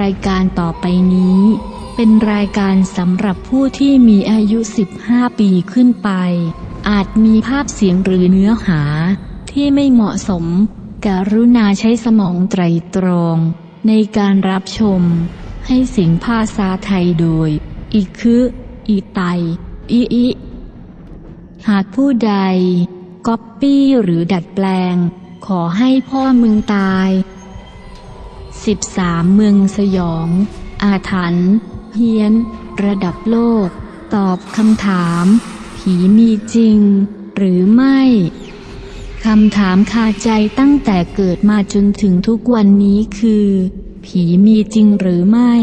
รายการต่อไปนี้ เป็นรายการสำหรับผู้ที่มีอายุ 15 ปีขึ้นไป อาจมีภาพเสียงหรือเนื้อหา ที่ไม่เหมาะสม กรุณาใช้สมองไตรตรอง ในการรับชม ให้เสียงภาษาไทยโดย อีคือ อีไต อีอิ หากผู้ใดก๊อปปี้หรือดัดแปลง ขอให้พ่อมึงตาย 13 เมืองสยอง อาถรรพ์เฮียน ระดับโลก ตอบคำถาม ผีมีจริง หรือไม่คำถามคาใจตั้งแต่เกิดมาจนถึงทุกวันนี้คือ ผีมีจริงหรือไม่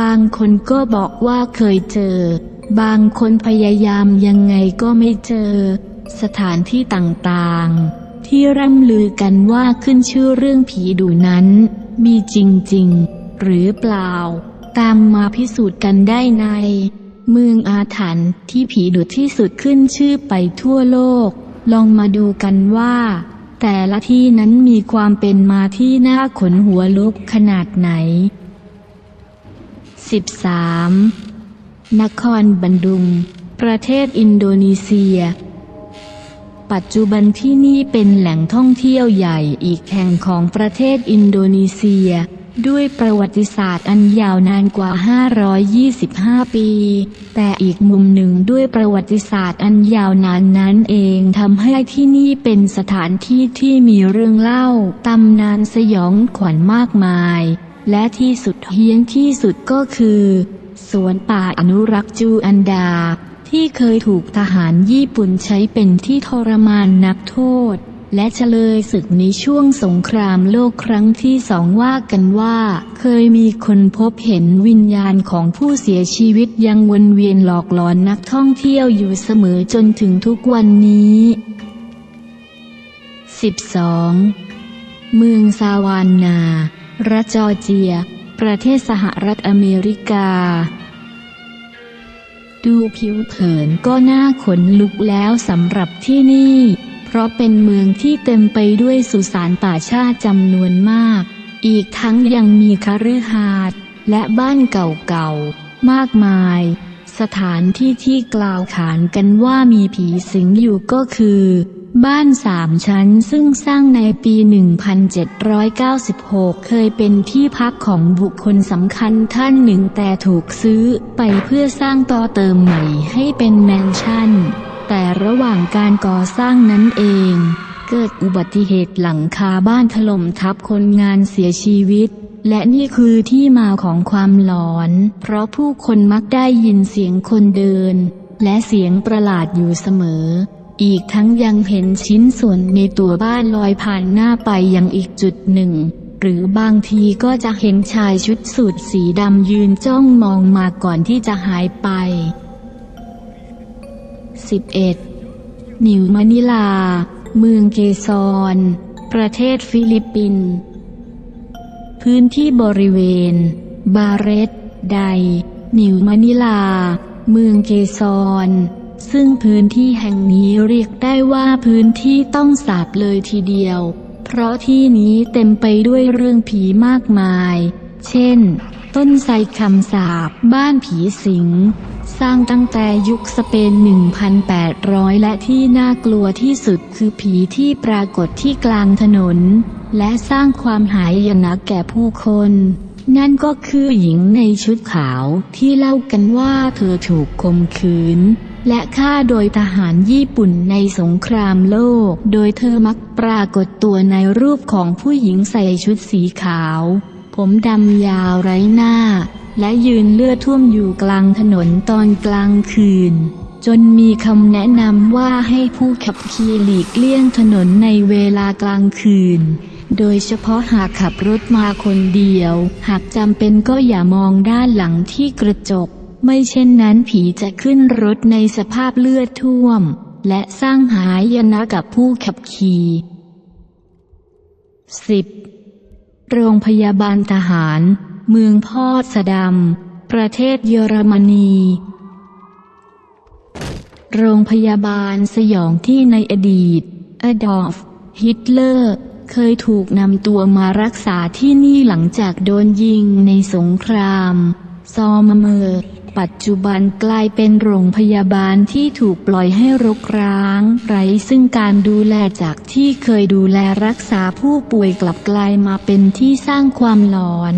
บางคนก็บอกว่าเคยเจอ บางคนพยายามยังไงก็ไม่เจอ สถานที่ต่างๆ ที่ร่ำลือกันว่าขึ้นชื่อเรื่องผีดุนั้น มีจริง ๆ หรือเปล่า ตามมาพิสูจน์กันได้ใน เมืองอาถรรพ์ที่ผีดุที่สุดขึ้นชื่อไปทั่วโลก ลองมาดูกันว่า แต่ละที่นั้นมีความเป็นมาที่น่าขนหัวลุกขนาดไหน 13. นครบันดุง ประเทศอินโดนีเซีย ปัจจุบันที่นี่เป็นแหล่งท่องเที่ยวใหญ่อีกแห่งของประเทศอินโดนีเซีย ด้วยประวัติศาสตร์อันยาวนานกว่า 525 ปี แต่อีกมุมหนึ่งด้วยประวัติศาสตร์อันยาวนานนั้นเองทำให้ที่นี่เป็นสถานที่ที่มีเรื่องเล่าตำนานสยองขวัญมากมาย และที่สุดเฮี้ยนที่สุดก็คือ สวนป่าอนุรักษ์จูอันดา ที่เคยถูกทหารญี่ปุ่นใช้เป็นที่ทรมานนักโทษ และเฉลยศึกในช่วงสงครามโลกครั้งที่สองว่ากันว่า เคยมีคนพบเห็นวิญญาณของผู้เสียชีวิตยังวนเวียนหลอกหลอนนักท่องเที่ยวอยู่เสมอจนถึงทุกวันนี้ 12. เมืองซาวานนา รัฐจอร์เจีย ประเทศสหรัฐอเมริกา ดูผิวเผินก็น่าขนลุกแล้วสำหรับที่นี่ เพราะเป็นเมืองที่เต็มไปด้วยสุสานป่าชาติจำนวนมาก อีกทั้งยังมีคฤหาสน์และบ้านเก่าๆ มากมาย สถานที่ที่กล่าวขานกันว่ามีผีสิงอยู่ก็คือ บ้านสามชั้นซึ่งสร้างในปี 1796 เคยเป็นที่พักของบุคคลสำคัญท่านหนึ่งแต่ถูกซื้อไปเพื่อสร้างต่อเติมใหม่ให้เป็นแมนชั่น แต่ระหว่างการก่อสร้างนั้นเอง เกิดอุบัติเหตุหลังคาบ้านถล่มทับคนงานเสียชีวิตและนี่คือที่มาของความหลอน เพราะผู้คนมักได้ยินเสียงคนเดิน และเสียงประหลาดอยู่เสมอ อีกทั้งยังเห็นชิ้นส่วนในตัวบ้านลอยผ่านหน้าไปยังอีกจุดหนึ่ง หรือบางทีก็จะเห็นชายชุดสูทสีดำยืนจ้องมองมาก่อนที่จะหายไป 11. นิวมะนิลา เมืองเกซอนประเทศฟิลิปปินส์พื้นที่บริเวณ บาเรตได นิวมะนิลา เมืองเกซอน ซึ่งพื้นที่แห่งนี้เรียกได้ว่าพื้นที่ต้องสาบเลยทีเดียว เพราะที่นี้เต็มไปด้วยเรื่องผีมากมาย เช่น ต้นไทรคำสาบบ้านผีสิง สร้างตั้งแต่ยุคสเปน 1,800 และที่น่ากลัวที่สุดคือผีที่ปรากฏที่กลางถนน และสร้างความหายนะแก่ผู้คนนั่นก็คือหญิงในชุดขาวที่เล่ากันว่าเธอถูกข่มขืน และฆ่าโดยทหารญี่ปุ่นในสงครามโลก โดยเธอมักปรากฏตัวในรูปของผู้หญิงใส่ชุดสีขาว ผมดำยาวไร้หน้า และยืนเลือดท่วมอยู่กลางถนนตอนกลางคืน จนมีคำแนะนำว่าให้ผู้ขับขี่หลีกเลี่ยงถนนในเวลากลางคืนโดยเฉพาะหากขับรถมาคนเดียว หากจำเป็นก็อย่ามองด้านหลังที่กระจก ไม่เช่นนั้นผีจะขึ้นรถในสภาพเลือดท่วม และสร้างหายนะกับผู้ขับขี่ 10. โรงพยาบาลทหาร เมืองพอดสดำประเทศเยอรมนี โรงพยาบาลสยองที่ในอดีต อดอล์ฟฮิตเลอร์เคยถูกนำตัวมารักษาที่นี่หลังจากโดนยิงในสงคราม ซอมเมอร์ ปัจจุบันกลายเป็นโรงพยาบาลที่ถูกปล่อยให้รกร้าง ไร้ซึ่งการดูแลจากที่เคยดูแลรักษาผู้ป่วยกลับกลายมาเป็นที่สร้างความหลอน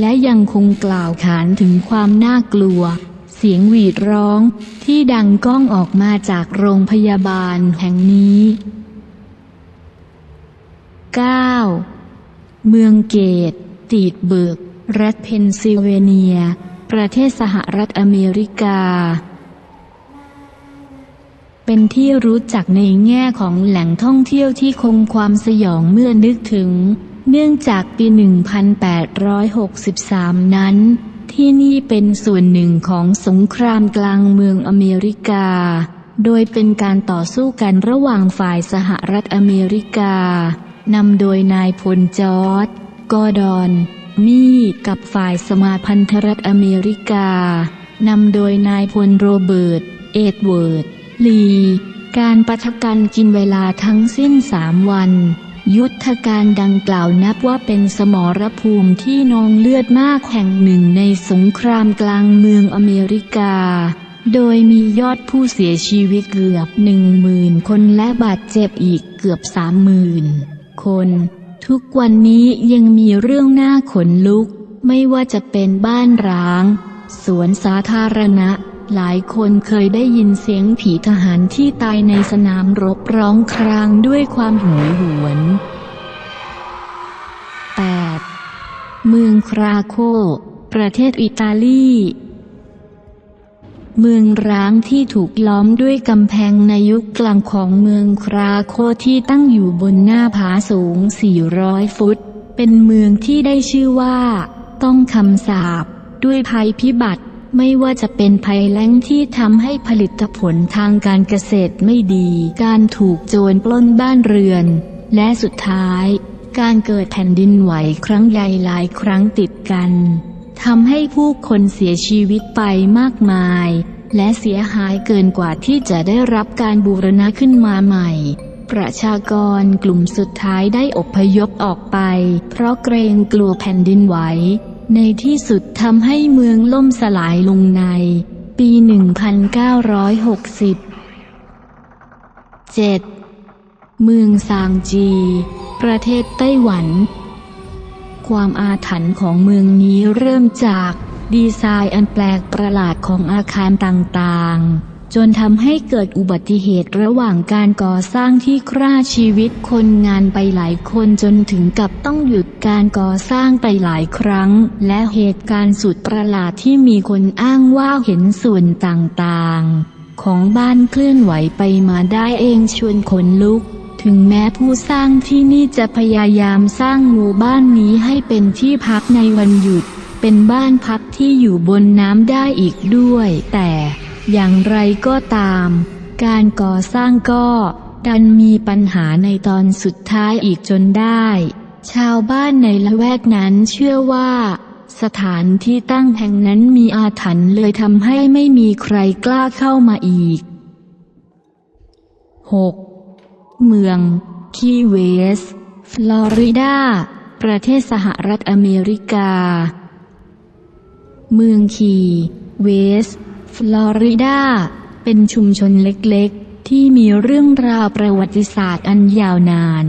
และยังคงกล่าวขานถึงความน่ากลัว เสียงหวีดร้อง ที่ดังก้องออกมาจากโรงพยาบาลแห่งนี้ 9. เมืองเกต ตีดเบิร์กรัฐเพนซิลเวเนีย ประเทศสหรัฐอเมริกา เป็นที่รู้จักในแง่ของแหล่งท่องเที่ยวที่คงความสยองเมื่อนึกถึง เนื่องจากปี 1863 นั้น ที่นี่เป็นส่วนหนึ่งของสงครามกลางเมืองอเมริกา โดยเป็นการต่อสู้กันระหว่างฝ่ายสหรัฐอเมริกานำโดยนายพลจอร์ดกอร์ดอน มีกับฝ่ายสมาพันธรัฐอเมริกานำโดยนายพลโรเบิร์ต เอ็ดเวิร์ด ลี การประทะกันกินเวลาทั้งสิ้นสามวัน ยุทธการดังกล่าวนับว่าเป็นสมรภูมิที่นองเลือดมากแห่งหนึ่งในสงครามกลางเมืองอเมริกา โดยมียอดผู้เสียชีวิตเกือบหนึ่งหมื่นคนและบาดเจ็บอีกเกือบสามหมื่นคน ทุกวันนี้ยังมีเรื่องน่าขนลุก ไม่ว่าจะเป็นบ้านร้าง สวนสาธารณะ หลายคนเคยได้ยินเสียงผีทหารที่ตายในสนามรบร้องครางด้วยความโหยหวน 8. เมืองคราโค ประเทศอิตาลี เมืองร้างที่ถูกล้อมด้วยกำแพงในยุคกลางของเมืองคราโคที่ตั้งอยู่บนหน้าผาสูง 400 ฟุต เป็นเมืองที่ได้ชื่อว่า ต้องคำสาปด้วยภัยพิบัติ ไม่ว่าจะเป็นภัยแล้งที่ทำให้ผลิตผลทางการเกษตรไม่ดี การถูกโจรปล้นบ้านเรือน และสุดท้าย การเกิดแผ่นดินไหวครั้งใหญ่หลายครั้งติดกัน ทำให้ผู้คนเสียชีวิตไปมากมาย และเสียหายเกินกว่าที่จะได้รับการบูรณะขึ้นมาใหม่ ประชากรกลุ่มสุดท้ายได้อพยพออกไป เพราะเกรงกลัวแผ่นดินไหว ในที่สุดทำให้เมืองล่มสลายลงใน ปี 1960 7. เมืองซางจี ประเทศไต้หวัน ความอาถรรพ์ของเมืองนี้เริ่มจากดีไซน์อันแปลกประหลาดของอาคารต่างๆ จนทำให้เกิดอุบัติเหตุระหว่างการก่อสร้างที่ฆ่าชีวิตคนงานไปหลายคนจนถึงกับต้องหยุดการก่อสร้างไปหลายครั้ง และเหตุการณ์สุดประหลาดที่มีคนอ้างว่าเห็นส่วนต่างๆ ของบ้านเคลื่อนไหวไปมาได้เองชวนขนลุก ถึงแม้ผู้สร้างที่นี่จะพยายามสร้างหมู่บ้านนี้ให้เป็นที่พักในวันหยุด เป็นบ้านพักที่อยู่บนน้ำได้อีกด้วย แต่อย่างไรก็ตาม การก่อสร้างก็ดันมีปัญหาในตอนสุดท้ายอีกจนได้ ชาวบ้านในละแวกนั้นเชื่อว่า สถานที่ตั้งแห่งนั้นมีอาถรรพ์เลยทำให้ไม่มีใครกล้าเข้ามาอีก 6. เมือง คีเวส ฟลอริดา ประเทศสหรัฐอเมริกา เมืองคี เวส ฟลอริดา เป็นชุมชนเล็กๆ ที่มีเรื่องราวประวัติศาสตร์อันยาวนาน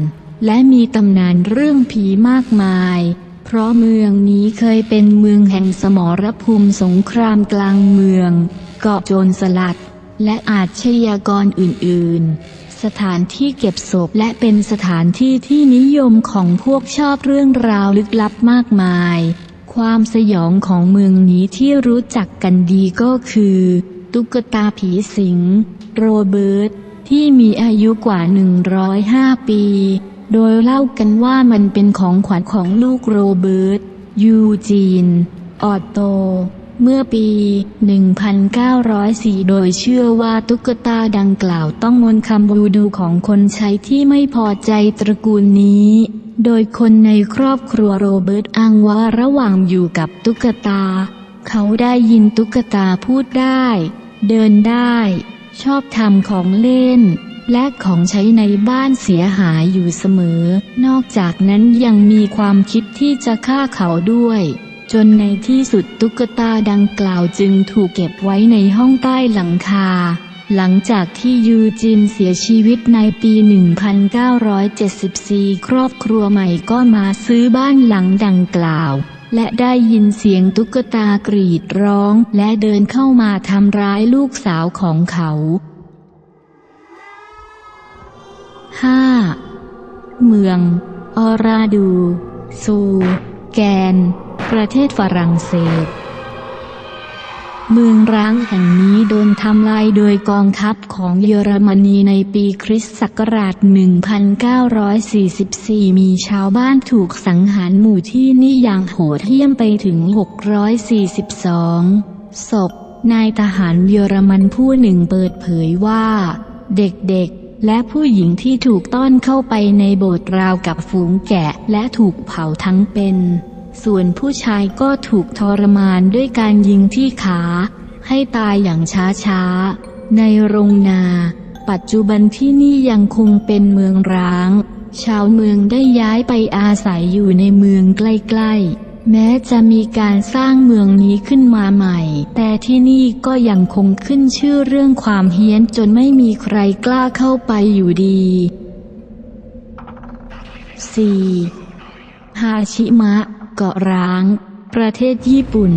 และมีตำนานเรื่องผีมากมาย เพราะเมืองนี้เคยเป็นเมืองแห่งสมรภูมิสงครามกลางเมือง เกาะโจรสลัด และอาชญากรอื่นๆ สถานที่เก็บศพและเป็นสถานที่ที่นิยมของพวกชอบเรื่องราวลึกลับมากมาย ความสยองของเมืองนี้ที่รู้จักกันดีก็คือ ตุ๊กตาผีสิง โรเบิร์ตที่มีอายุกว่า 105 ปี โดยเล่ากันว่ามันเป็นของขวัญของลูกโรเบิร์ตยูจีน ออตโต เมื่อปี 1904 โดยเชื่อว่าตุ๊กตาดังกล่าวต้องมนต์คำบูดูของคนใช้ที่ไม่พอใจตระกูลนี้ โดยคนในครอบครัวโรเบิร์ตอ้างว่าระหว่างอยู่กับตุ๊กตา เขาได้ยินตุ๊กตาพูดได้ เดินได้ ชอบทำของเล่นและของใช้ในบ้านเสียหายอยู่เสมอ นอกจากนั้นยังมีความคิดที่จะฆ่าเขาด้วย จนในที่สุดตุ๊กตาดังกล่าวจึงถูกเก็บไว้ในห้องใต้หลังคา หลังจากที่ยูจินเสียชีวิตในปี 1974 ครอบครัวใหม่ก็มาซื้อบ้านหลังดังกล่าว และได้ยินเสียงตุ๊กตากรีดร้อง และเดินเข้ามาทำร้ายลูกสาวของเขา 5. เมือง ออราดู ซู แกน ประเทศฝรั่งเศส เมืองร้างแห่งนี้โดนทำลายโดยกองทัพของเยอรมนีในปีคริสต์ศักราช 1944 มีชาวบ้านถูกสังหารหมู่ที่นี่อย่างโหดเหี้ยมไปถึง 642 ศพ นายทหารเยอรมันผู้หนึ่งเปิดเผยว่า เด็กๆ และผู้หญิงที่ถูกต้อนเข้าไปในโบสถ์ราวกับฝูงแกะและถูกเผาทั้งเป็น ส่วนผู้ชายก็ถูกทรมานด้วยการยิงที่ขา ให้ตายอย่างช้าๆ ในโรงนา ปัจจุบันที่นี่ยังคงเป็นเมืองร้าง ชาวเมืองได้ย้ายไปอาศัยอยู่ในเมืองใกล้ๆ แม้จะมีการสร้างเมืองนี้ขึ้นมาใหม่ แต่ที่นี่ก็ยังคงขึ้นชื่อเรื่องความเฮี้ยนจนไม่มีใครกล้าเข้าไปอยู่ดี 4. ฮาชิมะ เกาะร้าง ประเทศญี่ปุ่น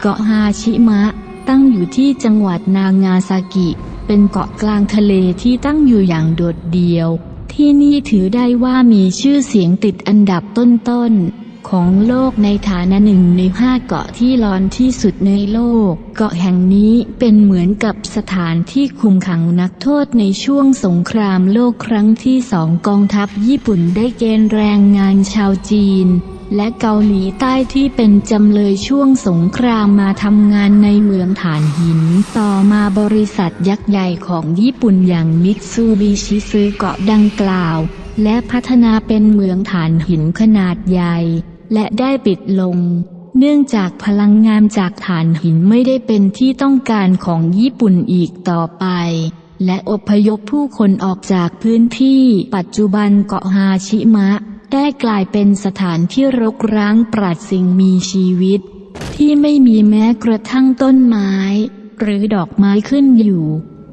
เกาะฮาชิมะ ตั้งอยู่ที่จังหวัดนางาซากิ เป็นเกาะกลางทะเลที่ตั้งอยู่อย่างโดดเดี่ยว ที่นี่ถือได้ว่ามีชื่อเสียงติดอันดับต้นๆ ของโลกในฐานะหนึ่งในห้าเกาะที่ร้อนที่สุดในโลก เกาะแห่งนี้เป็นเหมือนกับสถานที่คุมขังนักโทษในช่วงสงครามโลกครั้งที่สองกองทัพญี่ปุ่นได้เกณฑ์แรงงานชาวจีน และเกาหลีใต้ที่เป็นจำเลยช่วงสงครามมาทำงานในเมืองฐานหิน ต่อมาบริษัทยักษ์ใหญ่ของญี่ปุ่นอย่างมิตซูบิชิซื้อเกาะดังกล่าว และพัฒนาเป็นเมืองฐานหินขนาดใหญ่ และได้ปิดลง เนื่องจากพลังงานจากฐานหินไม่ได้เป็นที่ต้องการของญี่ปุ่นอีกต่อไป และอพยพผู้คนออกจากพื้นที่ปัจจุบันเกาะฮาชิมะ ได้กลายเป็นสถานที่รกร้างปราดสิ่งมีชีวิต ที่ไม่มีแม้กระทั่งต้นไม้ หรือดอกไม้ขึ้นอยู่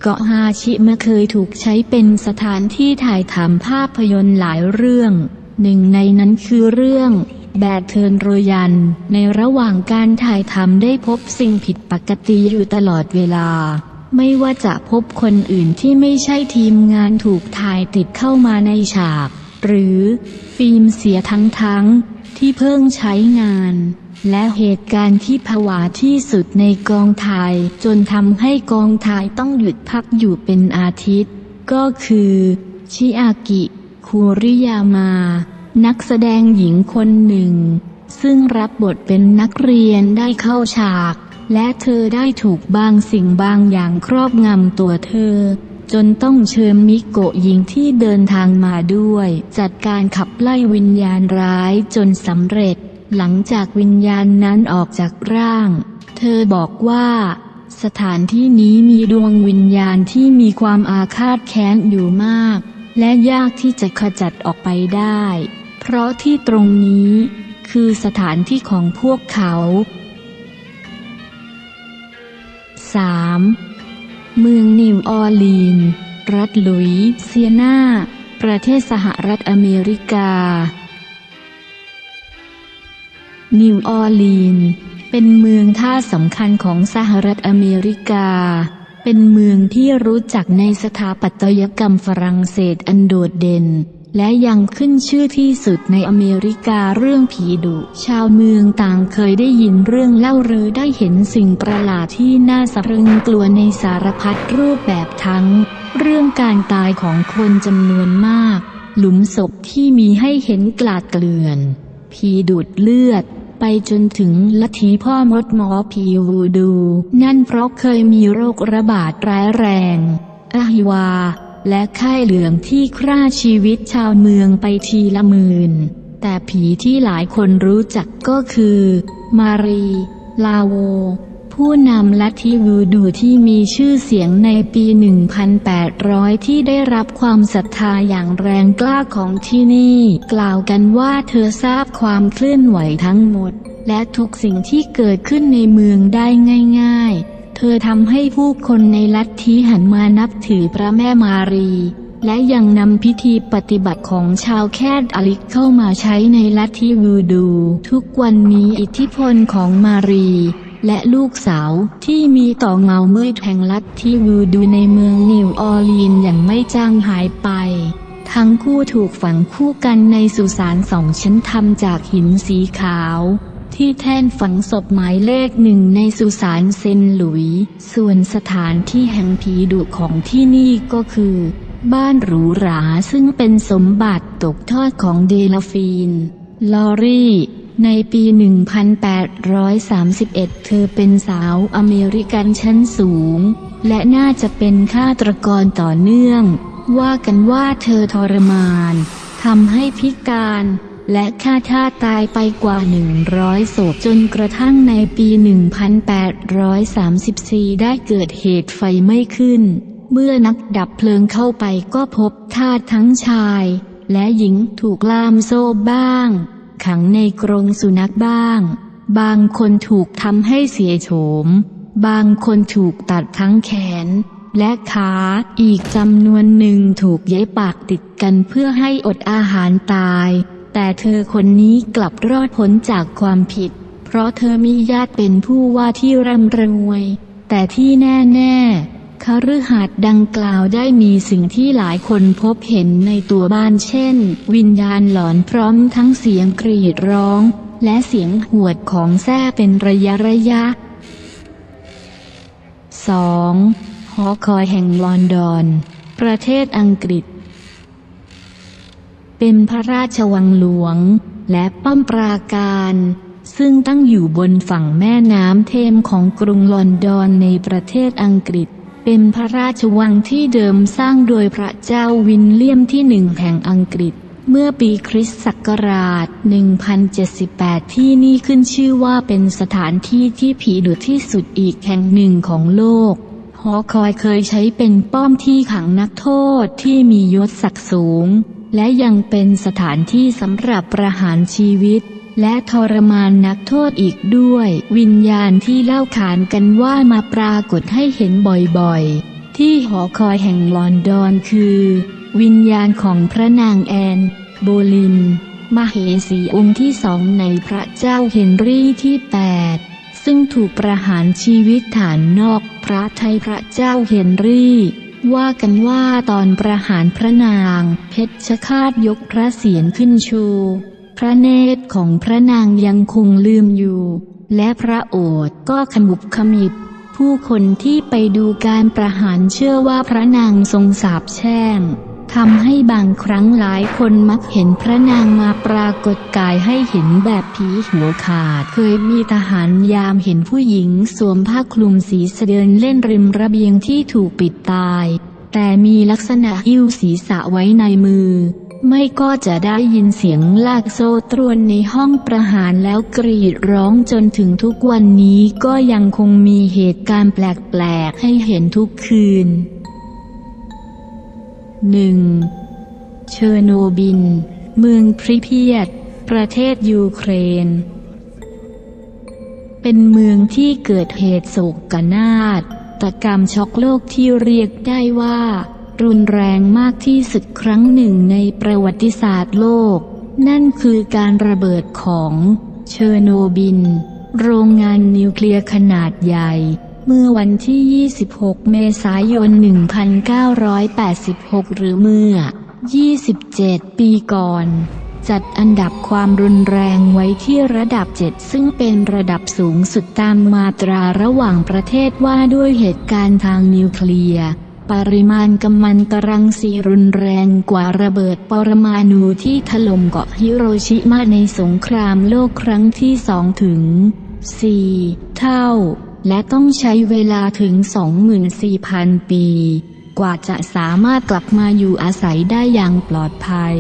เกาะฮาชิมะเคยถูกใช้เป็นสถานที่ถ่ายทำภาพยนตร์หลายเรื่อง หนึ่งในนั้นคือเรื่อง แบดเทินโรยัน ในระหว่างการถ่ายทำได้พบสิ่งผิดปกติอยู่ตลอดเวลา ไม่ว่าจะพบคนอื่นที่ไม่ใช่ทีมงานถูกถ่ายติดเข้ามาในฉาก หรือฟิล์มเสียทั้งๆที่เพิ่งใช้งาน และเหตุการณ์ที่ผวาที่สุดในกองถ่าย จนทำให้กองถ่ายต้องหยุดพักอยู่เป็นอาทิตย์ ก็คือ ชิอากิ คูริยามา นักแสดงหญิงคนหนึ่ง ซึ่งรับบทเป็นนักเรียนได้เข้าฉาก และเธอได้ถูกบางสิ่งบางอย่างครอบงำตัวเธอ จนต้องเชิญมิโกะหญิงที่เดินทางมาด้วย จัดการขับไล่วิญญาณร้ายจนสำเร็จ หลังจากวิญญาณนั้นออกจากร่าง เธอบอกว่า สถานที่นี้มีดวงวิญญาณที่มีความอาฆาตแค้นอยู่มากและยากที่จะขจัดออกไปได้ เพราะที่ตรงนี้คือสถานที่ของพวกเขา 3. เมืองนิวออร์ลีน รัฐลุยเซียนา ประเทศสหรัฐอเมริกา นิวออร์ลีน เป็นเมืองท่าสำคัญของสหรัฐอเมริกา เป็นเมืองที่รู้จักในสถาปัตยกรรมฝรั่งเศสอันโดดเด่น และยังขึ้นชื่อที่สุดในอเมริกาเรื่องผีดุ ชาวเมืองต่างเคยได้ยินเรื่องเล่าหรือได้เห็นสิ่งประหลาดที่น่าสะพรึงกลัวในสารพัดรูปแบบทั้ง เรื่องการตายของคนจำนวนมาก หลุมศพที่มีให้เห็นกลาดเกลื่อน ผีดูดเลือดไปจนถึงลัทธิพ่อมดหมอผีวูดู นั่นเพราะเคยมีโรคระบาดร้ายแรงอะฮิวา และค่ายเหลืองที่ฆ่าชีวิตชาวเมืองไปทีละหมื่น แต่ผีที่หลายคนรู้จักก็คือ มารี ลาโว ผู้นำลัทธิวูดูที่มีชื่อเสียงในปี 1800 ที่ได้รับความศรัทธาอย่างแรงกล้าของที่นี่ กล่าวกันว่าเธอทราบความเคลื่อนไหวทั้งหมด และทุกสิ่งที่เกิดขึ้นในเมืองได้ง่าย ๆ เธอทำให้ผู้คนในลัทธิหันมานับถือพระแม่มารี และยังนำพิธีปฏิบัติของชาวแคดอลิกเข้ามาใช้ในลัทธิวูดู ทุกวันนี้อิทธิพลของมารีและลูกสาวที่มีต่อเงามืดแห่งลัทธิวูดูในเมืองนิวออร์ลีนอย่างไม่จางหายไป ทั้งคู่ถูกฝังคู่กันในสุสานสองชั้นทำจากหินสีขาว ที่แท่นฝังศพหมายเลขหนึ่งในสุสานเซนหลุย ส่วนสถานที่แห่งผีดุของที่นี่ก็คือ บ้านหรูหราซึ่งเป็นสมบัติตกทอดของเดลฟีน ลอรี่ในปี 1831 เธอเป็นสาวอเมริกันชั้นสูง และน่าจะเป็นฆาตกรต่อเนื่อง ว่ากันว่าเธอทรมานทำให้พิการ และฆ่าท่าตายไปกว่า 100ศพจนกระทั่งในปี 1834 ได้เกิดเหตุไฟไหม้ขึ้น เมื่อนักดับเพลิงเข้าไปก็พบทาสทั้งชาย และหญิงถูกล่ามโซ่บ้าง ขังในกรงสุนัขบ้าง บางคนถูกทำให้เสียโฉม บางคนถูกตัดทั้งแขนและขาอีกจำนวนหนึ่งถูกเย็บปากติดกันเพื่อให้อดอาหารตาย แต่เธอคนนี้กลับรอดพ้นจากความผิด เพราะเธอมีญาติเป็นผู้ว่าที่ร่ำรวย แต่ที่แน่ๆคฤหาสน์ดังกล่าวได้มีสิ่งที่หลายคนพบเห็นในตัวบ้านเช่น วิญญาณหลอนพร้อมทั้งเสียงกรีดร้อง และเสียงหวดของแส้เป็นระยะระยะ 2. หอคอยแห่งลอนดอน ประเทศอังกฤษ เป็นพระราชวังหลวง และป้อมปราการ ซึ่งตั้งอยู่บนฝั่งแม่น้ำเทมของกรุงลอนดอนในประเทศอังกฤษ เป็นพระราชวังที่เดิมสร้างโดยพระเจ้าวินเลียมที่หนึ่งแห่งอังกฤษ เมื่อปีคริสต์ศักราช 1078 ที่นี่ขึ้นชื่อว่าเป็นสถานที่ที่ผีดุที่สุดอีกแห่งหนึ่งของโลกหอคอยเคยใช้เป็นป้อมที่ขังนักโทษที่มียศศักดิ์สูง และยังเป็นสถานที่สำหรับประหารชีวิต และทรมานนักโทษอีกด้วย วิญญาณที่เล่าขานกันว่ามาปรากฏให้เห็นบ่อยๆ ที่หอคอยแห่งลอนดอนคือ วิญญาณของพระนางแอน โบลิน มเหสีองค์ที่สองในพระเจ้าเฮนรี่ที่ 8 ซึ่งถูกประหารชีวิตฐานนอกพระไทยพระเจ้าเฮนรี่ ว่ากันว่าตอนประหารพระนาง เพชฌฆาตยกพระเศียรขึ้นชู พระเนตรของพระนางยังคงลืมอยู่ และพระโอษฐ์ก็ขมุบขมิบ ผู้คนที่ไปดูการประหารเชื่อว่าพระนางทรงสาบแช่ง ทำให้บางครั้งหลายคนมักเห็นพระนางมาปรากฏกายให้เห็นแบบผีหัวขาด เคยมีทหารยามเห็นผู้หญิงสวมผ้าคลุมสีเสเดินเล่นริมระเบียงที่ถูกปิดตาย แต่มีลักษณะหิ้วศีรษะไว้ในมือ ไม่ก็จะได้ยินเสียงลากโซ่ตรวนในห้องประหารแล้วกรีดร้องจนถึงทุกวันนี้ก็ยังคงมีเหตุการณ์แปลกๆให้เห็นทุกคืน 1. เชอร์โนบิลเมืองพริเพียต ประเทศยูเครน เป็นเมืองที่เกิดเหตุโศกนาฏตกรรมช็อกโลกที่เรียกได้ว่า รุนแรงมากที่สุดครั้งหนึ่งในประวัติศาสตร์โลก นั่นคือการระเบิดของเชอร์โนบิลโรงงานนิวเคลียร์ขนาดใหญ่ เมื่อวันที่ 26 เมษายน 1986 หรือเมื่อ 27 ปีก่อน จัดอันดับความรุนแรงไว้ที่ระดับ 7 ซึ่งเป็นระดับสูงสุดตามมาตราระหว่างประเทศว่าด้วยเหตุการณ์ทางนิวเคลียร์ปริมาณกัมมันตรังสีรุนแรงกว่าระเบิดปรมาณูที่ถล่มเกาะฮิโรชิมาในสงครามโลกครั้งที่สองถึง 4 เท่า และต้องใช้เวลาถึง 24,000 ปี กว่าจะสามารถกลับมาอยู่อาศัยได้อย่างปลอดภัย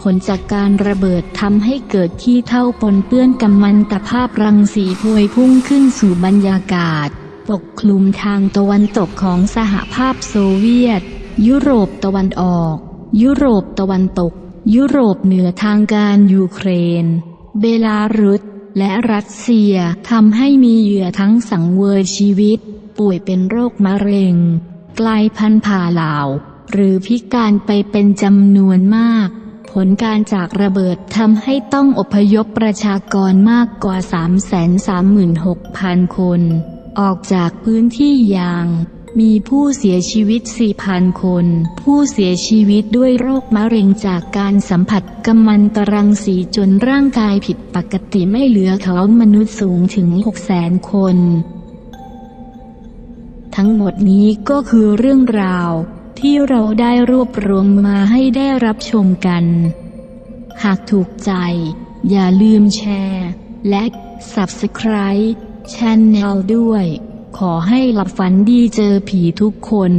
ผลจากการระเบิดทำให้เกิดขี้เท่าปนเปื้อนกัมมันตภาพรังสีพวยพุ่งขึ้นสู่บรรยากาศ ปกคลุมทางตะวันตกของสหภาพโซเวียต ยุโรปตะวันออก ยุโรปตะวันตก ยุโรปเหนือทางการยูเครน เบลารุส และรัสเซียทำให้มีเหยื่อทั้งสังเวยชีวิต ป่วยเป็นโรคมะเร็ง กลายพันธุ์ผ่าเหลาหรือพิการไปเป็นจำนวนมาก ผลการจากระเบิดทำให้ต้องอพยพประชากรมากกว่า 336,000 คน ออกจากพื้นที่อย่าง มีผู้เสียชีวิต 4,000 คน ผู้เสียชีวิตด้วยโรคมะเร็งจากการสัมผัสกัมมันตรังสีจนร่างกายผิดปกติไม่เหลือเขามนุษย์สูงถึง 600,000 คน ทั้งหมดนี้ก็คือเรื่องราว ที่เราได้รวบรวมมาให้ได้รับชมกัน หากถูกใจ อย่าลืมแชร์ และ Subscribe ช n แนลด้วย ขอให้หลับฝันดีเจอผีทุกคน